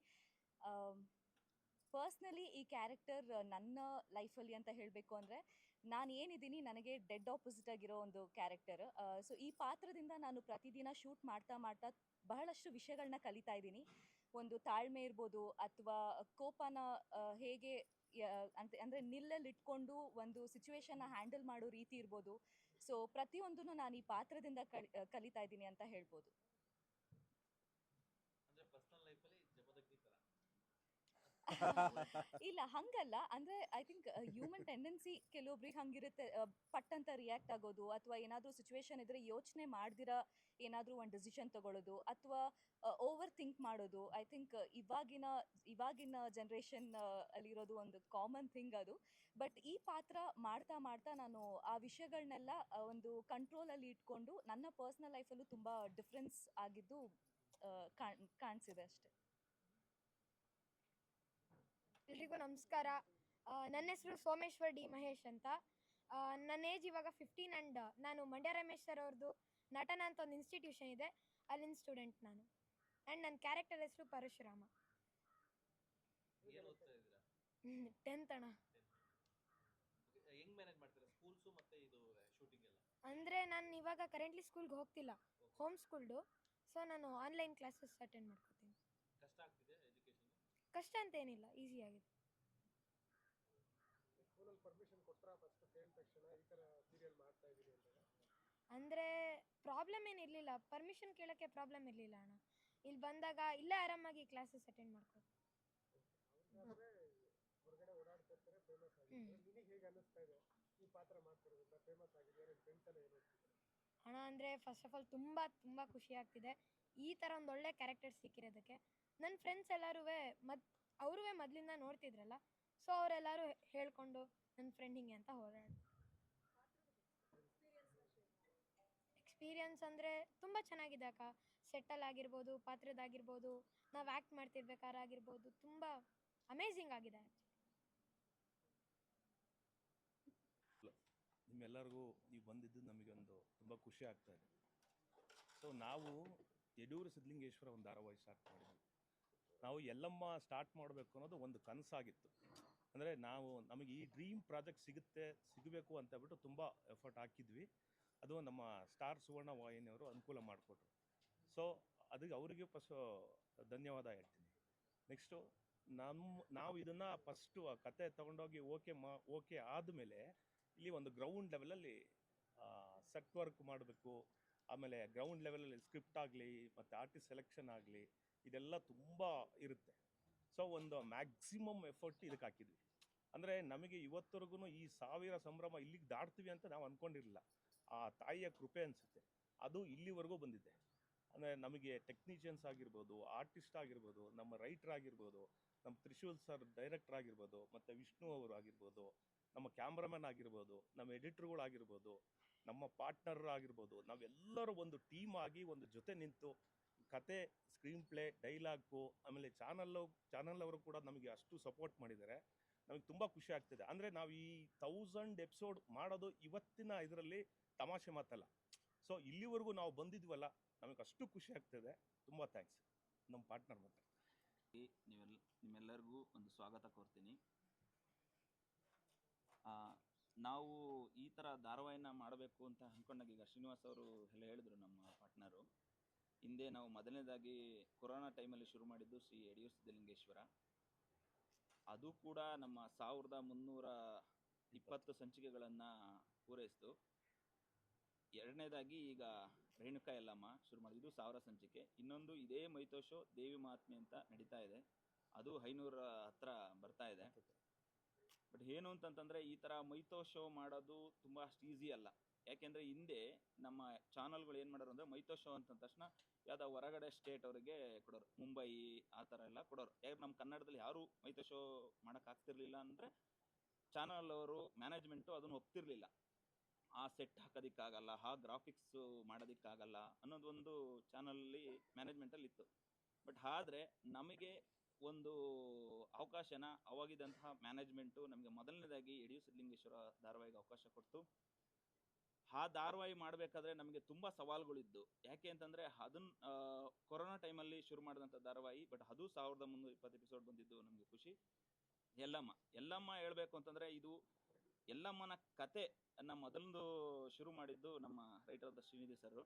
ಪರ್ಸ್ನಲಿ ಈ ಕ್ಯಾರೆಕ್ಟರ್ ನನ್ನ ಲೈಫಲ್ಲಿ ಅಂತ ಹೇಳಬೇಕು ಅಂದರೆ ನಾನು ಏನಿದ್ದೀನಿ ನನಗೆ ಡೆಡ್ ಆಪೋಸಿಟ್ ಆಗಿರೋ ಒಂದು ಕ್ಯಾರೆಕ್ಟರ್ ಸೊ ಈ ಪಾತ್ರದಿಂದ ನಾನು ಪ್ರತಿದಿನ ಶೂಟ್ ಮಾಡ್ತಾ ಮಾಡ್ತಾ ಬಹಳಷ್ಟು ವಿಷಯಗಳನ್ನ ಕಲಿತಾ ಇದ್ದೀನಿ. ಒಂದು ತಾಳ್ಮೆ ಇರ್ಬೋದು ಅಥವಾ ಕೋಪನ ಹೇಗೆ ಅಂತ, ಅಂದರೆ ನಿಲ್ಲಲ್ಲಿ ಇಟ್ಕೊಂಡು ಒಂದು ಸಿಚುವೇಶನ್ನ ಹ್ಯಾಂಡಲ್ ಮಾಡೋ ರೀತಿ ಇರ್ಬೋದು. ಸೊ ಪ್ರತಿಯೊಂದನ್ನು ನಾನು ಈ ಪಾತ್ರದಿಂದ ಕಲಿ ಕಲಿತಾ ಇದ್ದೀನಿ ಅಂತ ಹೇಳ್ಬೋದು ಅಂದ್ರೆ ಪರ್ಸನಲ್ ಲೈಫಲ್ಲಿ ಜಮದಗ್ನಿ ತರ ಇಲ್ಲ, ಹಂಗಲ್ಲ. ಅಂದ್ರೆ ಐ ಥಿಂಕ್ ಹ್ಯೂಮನ್ ಟೆಂಡೆನ್ಸಿ ಕೆಲವೊಬ್ರಿಗೆ ಹಂಗಿರುತ್ತೆ. ಪಟ್ ಅಂತ ರಿಯಾಕ್ಟ್ ಆಗೋದು ಅಥವಾ ಏನಾದರೂ ಸಿಚುವೇಶನ್ ಇದ್ರೆ ಯೋಚನೆ ಮಾಡ್ದಿರ ಏನಾದರೂ ಒಂದು ಡಿಸಿಷನ್ ತಗೊಳ್ಳೋದು ಅಥವಾ ಓವರ್ ಥಿಂಕ್ ಮಾಡೋದು. ಐ ಥಿಂಕ್ ಇವಾಗಿನ ಇವಾಗಿನ ಜನ್ರೇಷನ್ ಅಲ್ಲಿರೋದು ಒಂದು ಕಾಮನ್ ಥಿಂಗ್ ಅದು. ಬಟ್ ಈ ಪಾತ್ರ ಮಾಡ್ತಾ ಮಾಡ್ತಾ ನಾನು ಆ ವಿಷಯಗಳನ್ನೆಲ್ಲ ಒಂದು ಒಂದು ಕಂಟ್ರೋಲಲ್ಲಿ ಇಟ್ಕೊಂಡು ನನ್ನ ಪರ್ಸ್ನಲ್ ಲೈಫಲ್ಲೂ ತುಂಬ ಡಿಫ್ರೆನ್ಸ್ ಆಗಿದ್ದು ಕಾಣಿಸಿದೆ ಅಷ್ಟೆ. ಎಲ್ರಿಗೂ ನಮಸ್ಕಾರ. ನನ್ನ ಹೆಸರು ಸೋಮೇಶ್ವರ್ ಡಿ ಮಹೇಶ್ ಅಂತ. ನನ್ನ ಏಜ್ ಇವಾಗ ಫಿಫ್ಟೀನ್ ಆ್ಯಂಡ್ ನಾನು ಮಂಡ್ಯ ರಮೇಶ್ ಸರ್ ಅವ್ರದ್ದು ನಟನ ಅಂತ ಒಂದು ಇನ್ಸ್ಟಿಟ್ಯೂಷನ್ ಇದೆ. ಅಲ್ಲಿನ ಸ್ಟೂಡೆಂಟ್ ನಾನು. ಆ್ಯಂಡ್ ನನ್ನ ಕ್ಯಾರೆಕ್ಟರ್ ಹೆಸರು ಪರಶುರಾಮ. ಟೆಂತ್ ಅಣ್ಣ. ಅಂದರೆ ನಾನು ಇವಾಗ ಕರೆಂಟ್ಲಿ ಸ್ಕೂಲ್ಗೆ ಹೋಗ್ತಿಲ್ಲ. ಹೋಮ್ ಸ್ಕೂಲ್ಡು ಸೊ ನಾನು ಆನ್ಲೈನ್ ಕ್ಲಾಸಸ್ ಅಟೆಂಡ್ ಎಜುಕೇಶನ್ ಕಷ್ಟ ಅಂತ ಏನಿಲ್ಲ ಈಸಿ ಆಗಿದೆ. ಸ್ಕೂಲಲ್ಲಿ ಪರ್ಮಿಷನ್ ಕೊಟ್ರಾ ಫಸ್ಟ್ ಕೇಳಿದ ತಕ್ಷಣ ಈ ಥರ ಸೀರಿಯಲ್ ಮಾಡ್ತಾ ಇದ್ದೀನಿ ಅಂದಾಗ ಅಂದರೆ ಪ್ರಾಬ್ಲಮ್ ಏನಿರಲಿಲ್ಲ ಪರ್ಮಿಷನ್ ಕೇಳೋಕ್ಕೆ ಪ್ರಾಬ್ಲಮ್ ಇರಲಿಲ್ಲ ಅಣ್ಣ. ಇಲ್ಲಿ ಬಂದಾಗ ಇಲ್ಲೇ ಆರಾಮಾಗಿ ಕ್ಲಾಸಸ್ ಅಟೆಂಡ್ ಮಾಡ್ಕೋ ಅಣ್ಣ ಹೊರಗಡೆ ಓಡಾಡ್ತಿರ್ತಾರೆ ಫೇಮಸ್ ಆಗಿದ್ದಾರೆ ನಿನಗೆ ಹೇಗೆ ಅನ್ನಿಸ್ತಾ ಇದೆ? ಈ ಪಾತ್ರ ಮಾಡ್ತಿರೋದ್ರಿಂದ ಫೇಮಸ್ ಆಗಿದ್ದಾರೆ ಫ್ರೆಂಡ್ಸ್ ಎಲ್ಲ ಏನು ಹೇಳ್ತಿದ್ದಾರೆ ಹಣ ಅಂದರೆ ಫಸ್ಟ್ ಆಫ್ ಆಲ್ ತುಂಬ ತುಂಬ ಖುಷಿ ಆಗ್ತಿದೆ. ಈ ಥರ ಒಂದು ಒಳ್ಳೆ ಕ್ಯಾರೆಕ್ಟರ್ ಸಿಕ್ಕಿರೋದಕ್ಕೆ. ನನ್ನ ಫ್ರೆಂಡ್ಸ್ ಎಲ್ಲರೂ ಮದ್ ಅವರೂ ಮೊದಲಿಂದ ನೋಡ್ತಿದ್ರಲ್ಲ ಸೊ ಅವರೆಲ್ಲರೂ ಹೇಳ್ಕೊಂಡು ನನ್ನ ಫ್ರೆಂಡ್ ಹಿಂಗೆ ಅಂತ ಹೋರಾಡ ಎಕ್ಸ್ಪೀರಿಯನ್ಸ್ ಅಂದರೆ ತುಂಬ ಚೆನ್ನಾಗಿದೆ ಅಕ್ಕ. ಸೆಟ್ಟಲ್ ಆಗಿರ್ಬೋದು ಪಾತ್ರದಾಗಿರ್ಬೋದು ನಾವು ಆ್ಯಕ್ಟ್ ಮಾಡ್ತಿರ್ಬೇಕಾದ್ರೆ ಆಗಿರ್ಬೋದು, ತುಂಬ ಅಮೇಝಿಂಗ್ ಆಗಿದೆ ನಿಮ್ಮೆಲ್ಲರಿಗೂ ನೀವು ಬಂದಿದ್ದು ನಮಗೊಂದು ತುಂಬ ಖುಷಿ ಆಗ್ತಾ ಇದೆ. ಸೊ ನಾವು ಯಡೂರು ಸಿದ್ಧಲಿಂಗೇಶ್ವರ ಒಂದು ಧಾರಾವಾಹಿ ಸ್ಟಾರ್ಟ್ ಮಾಡಿದ್ವಿ. ನಾವು ಎಲ್ಲಮ್ಮ ಸ್ಟಾರ್ಟ್ ಮಾಡಬೇಕು ಅನ್ನೋದು ಒಂದು ಕನಸಾಗಿತ್ತು. ಅಂದರೆ ನಾವು ನಮಗೆ ಈ ಡ್ರೀಮ್ ಪ್ರಾಜೆಕ್ಟ್ ಸಿಗುತ್ತೆ, ಸಿಗಬೇಕು ಅಂತ ಹೇಳ್ಬಿಟ್ಟು ತುಂಬ ಎಫರ್ಟ್ ಹಾಕಿದ್ವಿ. ಅದು ನಮ್ಮ ಸ್ಟಾರ್ ಸುವರ್ಣ ವಾಹಿನಿಯವರು ಅನುಕೂಲ ಮಾಡಿಕೊಟ್ರು. ಸೊ ಅದಕ್ಕೆ ಅವರಿಗೆ ಫಸ್ಟ್ ಧನ್ಯವಾದ ಹೇಳ್ತೀನಿ. ನೆಕ್ಸ್ಟು ನಮ್ಮ ನಾವು ಇದನ್ನು ಫಸ್ಟು ಆ ಕತೆ ತೊಗೊಂಡೋಗಿ ಓಕೆ ಮಾ ಓಕೆ ಆದಮೇಲೆ ಇಲ್ಲಿ ಒಂದು ಗ್ರೌಂಡ್ ಲೆವೆಲಲ್ಲಿ ಸೆಟ್ ವರ್ಕ್ ಮಾಡಬೇಕು. ಆಮೇಲೆ ಗ್ರೌಂಡ್ ಲೆವೆಲಲ್ಲಿ ಸ್ಕ್ರಿಪ್ಟ್ ಆಗಲಿ, ಮತ್ತು ಆರ್ಟಿಸ್ಟ್ ಸೆಲೆಕ್ಷನ್ ಆಗಲಿ ಇದೆಲ್ಲ ತುಂಬ ಇರುತ್ತೆ. ಸೊ ಒಂದು ಮ್ಯಾಕ್ಸಿಮಮ್ ಎಫರ್ಟ್ ಇದಕ್ಕೆ ಹಾಕಿದ್ವಿ. ಅಂದರೆ ನಮಗೆ ಇವತ್ತರೆಗೂ ಈ ಸಾವಿರ ಸಂಭ್ರಮ ಇಲ್ಲಿಗೆ ದಾಟ್ತೀವಿ ಅಂತ ನಾವು ಅಂದ್ಕೊಂಡಿರಲಿಲ್ಲ ಆ ತಾಯಿಯ ಕೃಪೆ ಅನಿಸುತ್ತೆ. ಅದು ಇಲ್ಲಿವರೆಗೂ ಬಂದಿದೆ. ಅಂದರೆ ನಮಗೆ ಟೆಕ್ನಿಷಿಯನ್ಸ್ ಆಗಿರ್ಬೋದು ಆರ್ಟಿಸ್ಟ್ ಆಗಿರ್ಬೋದು, ನಮ್ಮ ರೈಟರ್ ಆಗಿರ್ಬೋದು, ನಮ್ಮ ತ್ರಿಶೂಲ್ ಸರ್ ಡೈರೆಕ್ಟರ್ ಆಗಿರ್ಬೋದು, ಮತ್ತು ವಿಷ್ಣು ಅವರು ಆಗಿರ್ಬೋದು, ನಮ್ಮ ಕ್ಯಾಮ್ರಾಮನ್ ಆಗಿರ್ಬೋದು, ನಮ್ಮ ಎಡಿಟ್ರುಗಳಾಗಿರ್ಬೋದು ನಮ್ಮ ಪಾರ್ಟ್ನರ್ ಆಗಿರ್ಬೋದು, ನಾವೆಲ್ಲರೂ ಒಂದು ಟೀಮ್ ಆಗಿ ಒಂದು ಜೊತೆ ನಿಂತು ಕತೆ ಸ್ಕ್ರೀನ್ ಪ್ಲೇ ಡೈಲಾಗು, ಆಮೇಲೆ ಚಾನಲ್ಲು ಚಾನಲ್ ಅವರು ಕೂಡ ನಮಗೆ ಅಷ್ಟು ಸಪೋರ್ಟ್ ಮಾಡಿದ್ದಾರೆ. ನಮಗೆ ತುಂಬ ಖುಷಿ ಆಗ್ತಿದೆ. ಅಂದರೆ ನಾವು ಈ ತೌಸಂಡ್ ಎಪಿಸೋಡ್ ಮಾಡೋದು ಇವತ್ತಿನ ಇದರಲ್ಲಿ ತಮಾಷೆ ಮಾತಲ್ಲ. ಸೊ, ಇಲ್ಲಿವರೆಗೂ ನಾವು ಬಂದಿದ್ವಲ್ಲ, ನಮಗೆ ಅಷ್ಟು ಖುಷಿ ಆಗ್ತಿದೆ. ತುಂಬ ಥ್ಯಾಂಕ್ಸ್. ನಮ್ಮ ಪಾರ್ಟ್ನರ್ ಮಾತ್ರ. ನೀವೆಲ್ಲ ನಿಮ್ಮೆಲ್ಲರಿಗೂ ಒಂದು ಸ್ವಾಗತ ಕೋರ್ತೀನಿ. ನಾವು ಈ ಥರ ಧಾರಾವಾಹಿನ ಮಾಡಬೇಕು ಅಂತ ಅಂದ್ಕೊಂಡಾಗ ಈಗ ಶ್ರೀನಿವಾಸ್ ಅವರು ಎಲ್ಲ ಹೇಳಿದರು ನಮ್ಮ ಪಾರ್ಟ್ನರು. ಹಿಂದೆ ನಾವು ಮೊದಲನೇದಾಗಿ ಕೊರೋನಾ ಟೈಮಲ್ಲಿ ಶುರು ಮಾಡಿದ್ದು ಶ್ರೀ ಯಡಿಯೂರು ಸಿದ್ಧಲಿಂಗೇಶ್ವರ. ಅದು ಕೂಡ ನಮ್ಮ ಸಾವಿರದ ಮುನ್ನೂರ ಇಪ್ಪತ್ತು ಸಂಚಿಕೆಗಳನ್ನು ಪೂರೈಸಿತು. ಎರಡನೇದಾಗಿ ಈಗ ರೇಣುಕಾ ಯಲ್ಲಮ್ಮ ಶುರು ಮಾಡಿದ್ದು ಇದು ಸಾವಿರ ಸಂಚಿಕೆ. ಇನ್ನೊಂದು ಇದೇ ಮೈತೋಶೋ ದೇವಿ ಮಹಾತ್ಮೆ ಅಂತ ನಡೀತಾ ಇದೆ. ಅದು ಐನೂರ ಹತ್ರ ಬರ್ತಾ ಇದೆ. ಬಟ್ ಏನು ಅಂತಂತಂದರೆ ಈ ಥರ ಮೈತೋ ಶೋ ಮಾಡೋದು ತುಂಬ ಅಷ್ಟು ಈಸಿ ಅಲ್ಲ. ಯಾಕೆಂದರೆ ಹಿಂದೆ ನಮ್ಮ ಚಾನಲ್ಗಳು ಏನು ಮಾಡೋರು ಅಂದರೆ ಮೈತೋ ಶೋ ಅಂತ ತಕ್ಷಣ ಯಾವುದೋ ಹೊರಗಡೆ ಸ್ಟೇಟ್ ಅವರಿಗೆ ಕೊಡೋರು. ಮುಂಬೈ ಆ ಥರ ಎಲ್ಲ ಕೊಡೋರು. ಯಾಕೆ ನಮ್ಮ ಕನ್ನಡದಲ್ಲಿ ಯಾರೂ ಮೈತೋ ಶೋ ಮಾಡೋಕ್ಕಾಗ್ತಿರ್ಲಿಲ್ಲ ಅಂದರೆ ಚಾನಲ್ ಅವರು ಮ್ಯಾನೇಜ್ಮೆಂಟು ಅದನ್ನು ಒಪ್ತಿರಲಿಲ್ಲ. ಆ ಸೆಟ್ ಹಾಕೋದಕ್ಕಾಗಲ್ಲ, ಆ ಗ್ರಾಫಿಕ್ಸು ಮಾಡೋದಕ್ಕಾಗಲ್ಲ ಅನ್ನೋದೊಂದು ಚಾನಲಲ್ಲಿ ಮ್ಯಾನೇಜ್ಮೆಂಟಲ್ಲಿ ಇತ್ತು. ಬಟ್ ಆದರೆ ನಮಗೆ ಒಂದು ಅವಕಾಶನ ಅವಾಗಿದ್ದಂತಹ ಮ್ಯಾನೇಜ್ಮೆಂಟು ನಮಗೆ ಮೊದಲನೇದಾಗಿ ಯಡಿಯೂರು ಸಿದ್ಧಲಿಂಗೇಶ್ವರ ಧಾರಾವಾಹಿಗೆ ಅವಕಾಶ ಕೊಟ್ಟು ಆ ಧಾರಾವಾಹಿ ಮಾಡಬೇಕಾದ್ರೆ ನಮಗೆ ತುಂಬ ಸವಾಲುಗಳಿದ್ದು. ಯಾಕೆ ಅಂತಂದರೆ ಅದನ್ನ ಕೊರೋನಾ ಟೈಮಲ್ಲಿ ಶುರು ಮಾಡಿದಂಥ ಧಾರಾವಾಹಿ, ಬಟ್ ಅದು ಸಾವಿರದ ಮುನ್ನೂರ ಇಪ್ಪತ್ತು ಎಪಿಸೋಡ್ ಬಂದಿದ್ದು ನಮಗೆ ಖುಷಿ. ಎಲ್ಲಮ್ಮ ಎಲ್ಲಮ್ಮ ಹೇಳಬೇಕು ಅಂತಂದರೆ ಇದು ಎಲ್ಲಮ್ಮನ ಕತೆ ನಮ್ಮ ಮೊದಲೊಂದು ಶುರು ಮಾಡಿದ್ದು ನಮ್ಮ ರೈಟರ್ ಆದ ಶ್ರೀನಿಧಿ ಸರ್.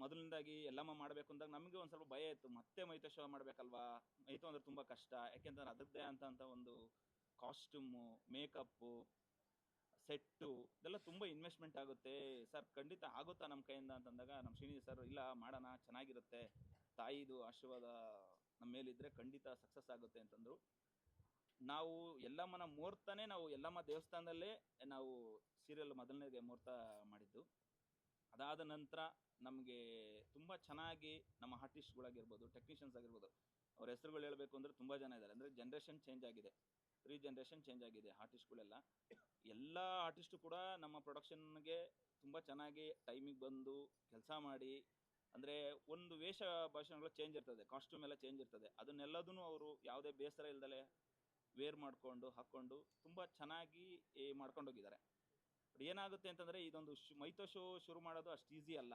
ಮೊದಲನೇದಾಗಿ ಎಲ್ಲಮ್ಮ ಮಾಡಬೇಕು ಅಂದಾಗ ನಮಗೆ ಒಂದು ಸ್ವಲ್ಪ ಭಯ ಇತ್ತು. ಮತ್ತೆ ಮೈತೋ ಶೋ ಮಾಡಬೇಕಲ್ವಾ? ಮೈತೋ ಅಂದ್ರೆ ತುಂಬ ಕಷ್ಟ. ಯಾಕೆಂತಂದ್ರೆ ಅದರದ್ದೇ ಅಂತ ಒಂದು ಕಾಸ್ಟ್ಯೂಮು ಮೇಕಪ್ಪು ಸೆಟ್ಟು ಇದೆಲ್ಲ ತುಂಬ ಇನ್ವೆಸ್ಟ್ಮೆಂಟ್ ಆಗುತ್ತೆ. ಸರ್, ಖಂಡಿತ ಆಗುತ್ತಾ ನಮ್ಮ ಕೈಯಿಂದ ಅಂತಂದಾಗ ನಮ್ಮ ಶ್ರೀನಿಧಿ ಸರ್, ಇಲ್ಲ ಮಾಡೋಣ, ಚೆನ್ನಾಗಿರುತ್ತೆ. ತಾಯಿದು ಆಶೀರ್ವಾದ ನಮ್ಮ ಮೇಲಿದ್ದರೆ ಖಂಡಿತ ಸಕ್ಸಸ್ ಆಗುತ್ತೆ ಅಂತಂದರು. ನಾವು ಎಲ್ಲಮ್ಮನ ಮುಹೂರ್ತನೇ ನಾವು ಎಲ್ಲಮ್ಮ ದೇವಸ್ಥಾನದಲ್ಲೇ ನಾವು ಸೀರಿಯಲ್ ಮೊದಲನೇಗೆ ಮುಹೂರ್ತ ಮಾಡಿದ್ದು. ಅದಾದ ನಂತರ ನಮಗೆ ತುಂಬ ಚೆನ್ನಾಗಿ ನಮ್ಮ ಆರ್ಟಿಸ್ಟ್ಗಳಾಗಿರ್ಬೋದು ಟೆಕ್ನಿಷಿಯನ್ಸ್ ಆಗಿರ್ಬೋದು, ಅವ್ರ ಹೆಸರುಗಳು ಹೇಳಬೇಕು ಅಂದರೆ ತುಂಬ ಜನ ಇದ್ದಾರೆ. ಅಂದರೆ ಜನ್ರೇಷನ್ ಚೇಂಜ್ ಆಗಿದೆ. ತ್ರೀ ಜನ್ರೇಷನ್ ಚೇಂಜ್ ಆಗಿದೆ ಆರ್ಟಿಸ್ಟ್ಗಳೆಲ್ಲ ಎಲ್ಲ ಆರ್ಟಿಸ್ಟು ಕೂಡ ನಮ್ಮ ಪ್ರೊಡಕ್ಷನ್ಗೆ ತುಂಬ ಚೆನ್ನಾಗಿ ಟೈಮಿಗೆ ಬಂದು ಕೆಲಸ ಮಾಡಿ, ಅಂದರೆ ಒಂದು ವೇಷ ಭಾಷಣಗಳು ಚೇಂಜ್ ಇರ್ತದೆ ಕಾಸ್ಟ್ಯೂಮ್ ಎಲ್ಲ ಚೇಂಜ್ ಇರ್ತದೆ. ಅದನ್ನೆಲ್ಲದೂ ಅವರು ಯಾವುದೇ ಬೇಸರ ಇಲ್ದಲೆ ವೇರ್ ಮಾಡಿಕೊಂಡು, ಹಾಕ್ಕೊಂಡು ತುಂಬ ಚೆನ್ನಾಗಿ ಮಾಡ್ಕೊಂಡೋಗಿದ್ದಾರೆ ಬಟ್ ಏನಾಗುತ್ತೆ ಅಂತಂದರೆ ಇದೊಂದು ಶು ಮೈತೋ ಶೋ ಶುರು ಮಾಡೋದು ಅಷ್ಟು ಈಸಿ ಅಲ್ಲ.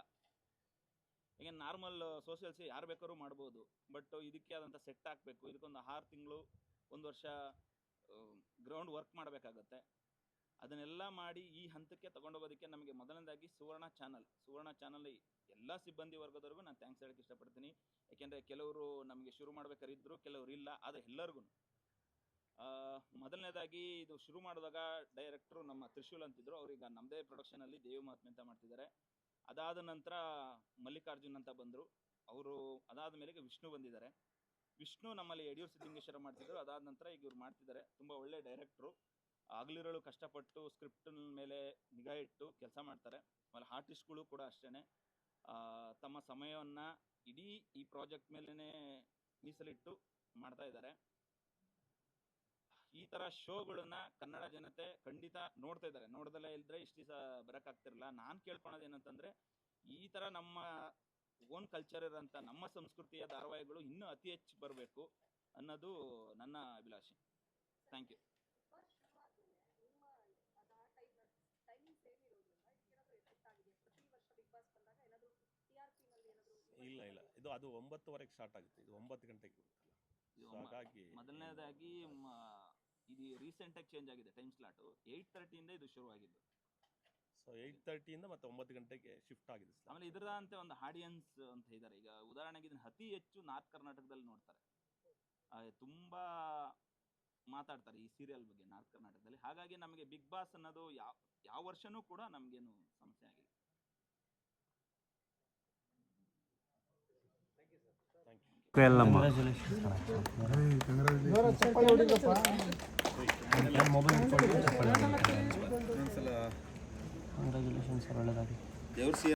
ಈಗ ನಾರ್ಮಲ್ ಸೋಷಿಯಲ್ಸ್ ಯಾರು ಬೇಕಾದ್ರೂ ಮಾಡ್ಬೋದು ಬಟ್ ಇದಕ್ಕೆ ಆದಂಥ ಸೆಟ್ ಹಾಕಬೇಕು. ಇದಕ್ಕೊಂದು ಆರು ತಿಂಗಳು, ಒಂದು ವರ್ಷ ಗ್ರೌಂಡ್ ವರ್ಕ್ ಮಾಡಬೇಕಾಗತ್ತೆ. ಅದನ್ನೆಲ್ಲ ಮಾಡಿ ಈ ಹಂತಕ್ಕೆ ತಗೊಂಡೋಗೋದಕ್ಕೆ ನಮಗೆ ಮೊದಲನೇದಾಗಿ ಸುವರ್ಣ ಚಾನಲ್ ಸುವರ್ಣ ಚಾನಲ್ ಎಲ್ಲ ಸಿಬ್ಬಂದಿ ವರ್ಗದವ್ರಿಗೂ ನಾನು ಥ್ಯಾಂಕ್ಸ್ ಹೇಳಕ್ಕೆ ಇಷ್ಟಪಡ್ತೀನಿ. ಯಾಕೆಂದರೆ ಕೆಲವರು ನಮಗೆ ಶುರು ಮಾಡ್ಬೇಕಾದ್ರೆ ಇದ್ದರು ಕೆಲವರು ಇಲ್ಲ, ಆದರೆ ಎಲ್ಲರಿಗೂ ಮೊದಲನೇದಾಗಿ ಇದು ಶುರು ಮಾಡಿದಾಗ ಡೈರೆಕ್ಟ್ರು ನಮ್ಮ ತ್ರಿಶೂಲ್ ಅಂತಿದ್ರು. ಅವ್ರೀಗ ನಮ್ಮದೇ ಪ್ರೊಡಕ್ಷನಲ್ಲಿ ದೇವಿ ಮಹಾತ್ಮೆ ಅಂತ ಮಾಡ್ತಿದ್ದಾರೆ. ಅದಾದ ನಂತರ ಮಲ್ಲಿಕಾರ್ಜುನ್ ಅಂತ ಬಂದರು. ಅವರು ಅದಾದ ಮೇಲೆ ವಿಷ್ಣು ಬಂದಿದ್ದಾರೆ. ವಿಷ್ಣು ನಮ್ಮಲ್ಲಿ ಯಡಿಯೂರು ಸಿದ್ಧಲಿಂಗೇಶ್ವರ ಮಾಡ್ತಿದ್ರು. ಅದಾದ ನಂತರ ಈಗ ಇವ್ರು ಮಾಡ್ತಿದ್ದಾರೆ. ತುಂಬ ಒಳ್ಳೆ ಡೈರೆಕ್ಟ್ರು ಆಗ್ಲಿರೋಳು ಕಷ್ಟಪಟ್ಟು ಸ್ಕ್ರಿಪ್ಟ್ ಮೇಲೆ ನಿಗಾ ಇಟ್ಟು ಕೆಲಸ ಮಾಡ್ತಾರೆ. ಆಮೇಲೆ ಆರ್ಟಿಸ್ಟ್ಗಳು ಕೂಡ ಅಷ್ಟೇ ತಮ್ಮ ಸಮಯವನ್ನು ಇಡೀ ಈ ಪ್ರಾಜೆಕ್ಟ್ ಮೇಲೇ ಮೀಸಲಿಟ್ಟು ಮಾಡ್ತಾ ಇದ್ದಾರೆ. ಈ ಥರ ಶೋಗಳನ್ನ ಕನ್ನಡ ಜನತೆ ಖಂಡಿತ ನೋಡ್ತಾ ಇದ್ದಾರೆ. ನೋಡ್ದಲ್ಲೇ ಇಲ್ಲದ್ರೆ ಇಷ್ಟು ದಿವಸ ಬರೋಕ್ಕಾಗ್ತಿರಲಿಲ್ಲ ನಾನು ಕೇಳ್ಕೊಳೋದು ಏನಂತಂದರೆ, ಈ ಥರ ನಮ್ಮ ಓನ್ ಕಲ್ಚರ್ ಇರೋಂಥ ನಮ್ಮ ಸಂಸ್ಕೃತಿಯ ಧಾರಾವಾಹಿಗಳು ಇನ್ನೂ ಅತಿ ಹೆಚ್ಚು ಬರಬೇಕು ಅನ್ನೋದು ನನ್ನ ಅಭಿಲಾಷೆ. ಥ್ಯಾಂಕ್ ಯು ಇಲ್ಲ ಇಲ್ಲ. ಇದು ಅದು ಒಂಬತ್ತುವರೆಗೆ ಸ್ಟಾರ್ಟ್ ಆಗುತ್ತೆ. ಇದು ಒಂಬತ್ತು ಗಂಟೆಗೆ ಹಾಗಾಗಿ ಮೊದಲನೇದಾಗಿ ಇದು ರೀಸೆಂಟಾಗಿ ಚೇಂಜ್ ಆಗಿದೆ ಟೈಮ್ ಸ್ಲಾಟು ಏಯ್ಟ್ ತರ್ಟಿಯಿಂದ ಇದು ಶುರುವಾಗಿದ್ದು. ಸೊ ಏಯ್ಟ್ ತರ್ಟಿಯಿಂದ ಮತ್ತೆ ಒಂಬತ್ತು ಗಂಟೆಗೆ ಶಿಫ್ಟ್ ಆಗಿದೆ. ಆಮೇಲೆ ಇದರಂತೆ ಒಂದು ಆಡಿಯನ್ಸ್ ಅಂತ ಇದ್ದಾರೆ ಈಗ ಉದಾಹರಣೆಗೆ ಇದನ್ನ ಅತಿ ಹೆಚ್ಚು ನಾರ್ತ್ ಕರ್ನಾಟಕದಲ್ಲಿ ನೋಡ್ತಾರೆ. ಆ, ತುಂಬಾ ಮಾತಾಡ್ತಾರೆ ಈ ಸೀರಿಯಲ್ ಬಗ್ಗೆ ನಾರ್ತ್ ಕರ್ನಾಟಕದಲ್ಲಿ. ಹಾಗಾಗಿ ನಮಗೆ ಬಿಗ್ ಬಾಸ್ ಅನ್ನೋದು ಯಾವ ಯಾವ ವರ್ಷನೂ ಕೂಡ ನಮಗೇನು ಸಮಸ್ಯೆ ಆಗಿಲ್ಲ. Thank you. ಮೊಬೈಲ್ ದೇವ್ರ